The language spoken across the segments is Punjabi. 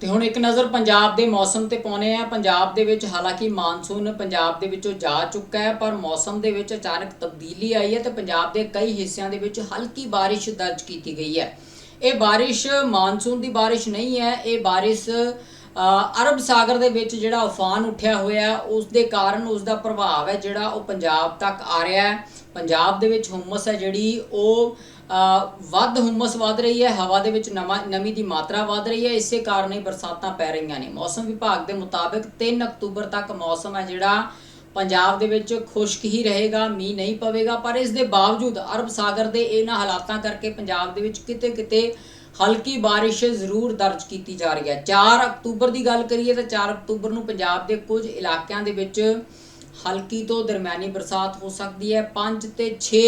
ਤੇ ਹੁਣ ਇੱਕ ਨਜ਼ਰ ਪੰਜਾਬ ਦੇ ਮੌਸਮ ਤੇ ਪਾਉਨੇ ਆ ਪੰਜਾਬ ਦੇ ਵਿੱਚ ਹਾਲਾਂਕਿ ਮਾਨਸੂਨ ਪੰਜਾਬ ਦੇ ਵਿੱਚੋਂ ਜਾ ਚੁੱਕਾ ਹੈ, ਪਰ ਮੌਸਮ ਦੇ ਵਿੱਚ ਅਚਾਨਕ ਤਬਦੀਲੀ ਆਈ ਹੈ ਤੇ ਪੰਜਾਬ ਦੇ ਕਈ ਹਿੱਸਿਆਂ ਦੇ ਵਿੱਚ ਹਲਕੀ ਬਾਰਿਸ਼ ਦਰਜ ਕੀਤੀ ਗਈ ਹੈ। ਇਹ ਬਾਰਿਸ਼ ਮਾਨਸੂਨ ਦੀ ਬਾਰਿਸ਼ ਨਹੀਂ ਹੈ, ਇਹ ਬਾਰਿਸ਼ ਅਰਬ ਸਾਗਰ ਦੇ ਵਿੱਚ ਜਿਹੜਾ ਉਫਾਨ ਉੱਠਿਆ ਹੋਇਆ ਉਸ ਦੇ ਕਾਰਨ ਉਸ ਦਾ ਪ੍ਰਭਾਵ ਹੈ ਜਿਹੜਾ ਉਹ ਪੰਜਾਬ ਤੱਕ ਆ ਰਿਹਾ ਹੈ। ਪੰਜਾਬ ਦੇ ਵਿੱਚ ਹੁਮਸ ਹੈ ਜਿਹੜੀ, ਉਹ ਵੱਧ ਹੁਮਸ ਵੱਧ ਰਹੀ ਹੈ, ਹਵਾ ਦੇ ਵਿੱਚ ਨਮਾ ਨਮੀ ਦੀ ਮਾਤਰਾ ਵੱਧ ਰਹੀ ਹੈ, ਇਸੇ ਕਾਰਨ ਹੀ ਬਰਸਾਤਾਂ ਪੈ ਰਹੀਆਂ ਨੇ। ਮੌਸਮ ਵਿਭਾਗ ਦੇ ਮੁਤਾਬਕ 3 ਅਕਤੂਬਰ ਤੱਕ ਮੌਸਮ ਹੈ ਜਿਹੜਾ, ਪੰਜਾਬ ਦੇ ਵਿੱਚ ਖੁਸ਼ਕ ਹੀ ਰਹੇਗਾ, ਮੀਂਹ ਨਹੀਂ ਪਵੇਗਾ, ਪਰ ਇਸ ਦੇ ਬਾਵਜੂਦ ਅਰਬ ਸਾਗਰ ਦੇ ਇਹਨਾਂ ਹਾਲਾਤਾਂ ਕਰਕੇ ਪੰਜਾਬ ਦੇ ਵਿੱਚ ਕਿਤੇ-ਕਿਤੇ ਹਲਕੀ ਬਾਰਿਸ਼ ਜ਼ਰੂਰ ਦਰਜ ਕੀਤੀ ਜਾ ਰਹੀ ਹੈ। 4 ਅਕਤੂਬਰ ਦੀ ਗੱਲ ਕਰੀਏ ਤਾਂ 4 ਅਕਤੂਬਰ ਨੂੰ ਪੰਜਾਬ ਦੇ ਕੁਝ ਇਲਾਕਿਆਂ ਦੇ ਵਿੱਚ ਹਲਕੀ ਤੋਂ ਦਰਮਿਆਨੀ ਬਰਸਾਤ ਹੋ ਸਕਦੀ ਹੈ। 5 ਤੇ 6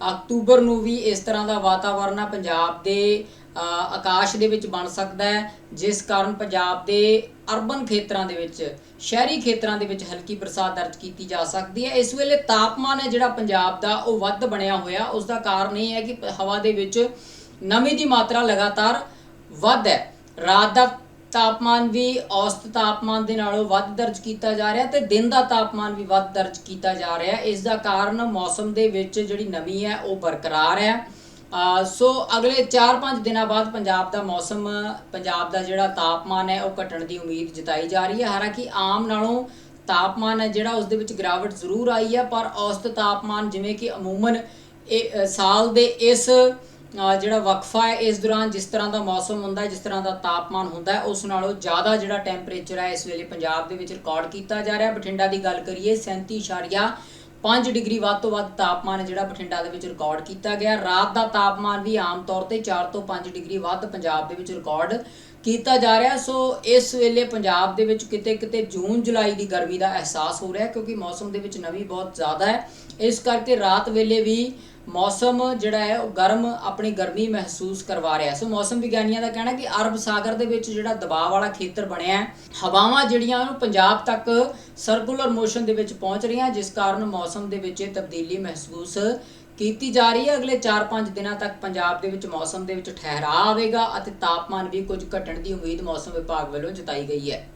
ਅਕਤੂਬਰ ਨੂੰ ਵੀ ਇਸ ਤਰ੍ਹਾਂ ਦਾ ਵਾਤਾਵਰਣ ਆ, ਪੰਜਾਬ ਦੇ ਆਕਾਸ਼ ਦੇ ਵਿੱਚ ਬਣ ਸਕਦਾ ਹੈ, ਜਿਸ ਕਾਰਨ ਪੰਜਾਬ ਦੇ ਅਰਬਨ ਖੇਤਰਾਂ ਦੇ ਵਿੱਚ, ਸ਼ਹਿਰੀ ਖੇਤਰਾਂ ਦੇ ਵਿੱਚ ਹਲਕੀ ਬਰਸਾਤ ਦਰਜ ਕੀਤੀ ਜਾ ਸਕਦੀ ਹੈ। ਇਸ ਵੇਲੇ ਤਾਪਮਾਨ ਹੈ ਜਿਹੜਾ ਪੰਜਾਬ ਦਾ, ਉਹ ਵੱਧ ਬਣਿਆ ਹੋਇਆ। ਉਸ ਦਾ ਕਾਰਨ ਇਹ ਹੈ ਕਿ ਹਵਾ ਦੇ ਵਿੱਚ ਨਮੀ ਦੀ ਮਾਤਰਾ ਲਗਾਤਾਰ ਵੱਧ ਹੈ। ਰਾਤ ਦਾ ਤਾਪਮਾਨ ਵੀ ਔਸਤ ਤਾਪਮਾਨ ਦੇ ਨਾਲੋਂ ਵੱਧ ਦਰਜ ਕੀਤਾ ਜਾ ਰਿਹਾ ਤੇ ਦਿਨ ਦਾ ਤਾਪਮਾਨ ਵੀ ਵੱਧ ਦਰਜ ਕੀਤਾ ਜਾ ਰਿਹਾ। ਇਸ ਦਾ ਕਾਰਨ ਮੌਸਮ ਦੇ ਵਿੱਚ ਜਿਹੜੀ ਨਮੀ ਹੈ, ਉਹ ਬਰਕਰਾਰ ਹੈ। ਸੋ ਅਗਲੇ 4-5 ਦਿਨਾਂ ਬਾਅਦ ਪੰਜਾਬ ਦਾ ਮੌਸਮ, ਪੰਜਾਬ ਦਾ ਜਿਹੜਾ ਤਾਪਮਾਨ ਹੈ, ਉਹ ਘਟਣ ਦੀ ਉਮੀਦ ਜਤਾਈ ਜਾ ਰਹੀ ਹੈ। ਹਾਲਾਂਕਿ ਆਮ ਨਾਲੋਂ ਤਾਪਮਾਨ ਹੈ ਜਿਹੜਾ, ਉਸ ਦੇ ਵਿੱਚ ਗਿਰਾਵਟ ਜ਼ਰੂਰ ਆਈ ਹੈ, ਪਰ ਔਸਤ ਤਾਪਮਾਨ ਜਿਵੇਂ ਕਿ ਅਮੂਮਨ ਇਹ ਸਾਲ ਦੇ ਇਸ ਜਿਹੜਾ ਵਕਫਾ ਹੈ, ਇਸ ਦੌਰਾਨ ਜਿਸ ਤਰ੍ਹਾਂ ਦਾ ਮੌਸਮ ਹੁੰਦਾ ਹੈ, ਜਿਸ ਤਰ੍ਹਾਂ ਦਾ ਤਾਪਮਾਨ ਹੁੰਦਾ ਹੈ, ਉਸ ਨਾਲੋਂ ਜ਼ਿਆਦਾ ਜਿਹੜਾ ਟੈਂਪਰੇਚਰ ਹੈ, ਇਸ ਵੇਲੇ ਪੰਜਾਬ ਦੇ ਵਿੱਚ ਰਿਕਾਰਡ ਕੀਤਾ ਜਾ ਰਿਹਾ ਬਠਿੰਡਾ ਦੀ ਗੱਲ ਕਰੀਏ 37.5 ਡਿਗਰੀ ਵੱਧ ਤੋਂ ਵੱਧ ਤਾਪਮਾਨ ਜਿਹੜਾ ਬਠਿੰਡਾ ਦੇ ਵਿੱਚ ਰਿਕਾਰਡ ਕੀਤਾ ਗਿਆ ਰਾਤ ਦਾ ਤਾਪਮਾਨ ਵੀ ਆਮ ਤੌਰ ਤੇ 4 ਤੋਂ 5 ਡਿਗਰੀ ਵੱਧ ਪੰਜਾਬ ਦੇ ਵਿੱਚ ਰਿਕਾਰਡ ਕੀਤਾ ਜਾ ਰਿਹਾ ਸੋ ਇਸ ਵੇਲੇ ਪੰਜਾਬ ਦੇ ਵਿੱਚ ਕਿਤੇ ਕਿਤੇ ਜੂਨ, ਜੁਲਾਈ ਦੀ ਗਰਮੀ ਦਾ ਅਹਿਸਾਸ ਹੋ ਰਿਹਾ ਕਿਉਂਕਿ ਮੌਸਮ ਦੇ ਵਿੱਚ ਨਵੀਂ ਬਹੁਤ ਜ਼ਿਆਦਾ ਹੈ। ਇਸ ਕਰਕੇ ਰਾਤ ਵੇਲੇ ਵੀ ਮੌਸਮ ਜਿਹੜਾ ਹੈ, ਉਹ ਗਰਮ ਆਪਣੀ ਗਰਮੀ ਮਹਿਸੂਸ ਕਰਵਾ ਰਿਹਾ ਸੋ ਮੌਸਮ ਵਿਗਿਆਨੀਆਂ ਦਾ ਕਹਿਣਾ ਕਿ ਅਰਬ ਸਾਗਰ ਦੇ ਵਿੱਚ ਜਿਹੜਾ ਦਬਾਅ ਵਾਲਾ ਖੇਤਰ ਬਣਿਆ ਹੈ, ਹਵਾਵਾਂ ਜਿਹੜੀਆਂ ਉਹਨੂੰ ਪੰਜਾਬ ਤੱਕ ਸਰਕੂਲਰ ਮੋਸ਼ਨ ਦੇ ਵਿੱਚ ਪਹੁੰਚ ਰਹੀਆਂ ਜਿਸ ਕਾਰਨ ਮੌਸਮ ਦੇ ਵਿੱਚ ਇਹ ਤਬਦੀਲੀ ਮਹਿਸੂਸ ਕੀਤੀ ਜਾ ਰਹੀ ਹੈ। ਅਗਲੇ 4-5 ਦਿਨਾਂ ਤੱਕ ਪੰਜਾਬ ਦੇ ਵਿੱਚ ਮੌਸਮ ਦੇ ਵਿੱਚ ਠਹਿਰਾਅ ਆਵੇਗਾ ਅਤੇ ਤਾਪਮਾਨ ਵੀ ਕੁਝ ਘਟਣ ਦੀ ਉਮੀਦ ਮੌਸਮ ਵਿਭਾਗ ਵੱਲੋਂ ਜਤਾਈ ਗਈ ਹੈ।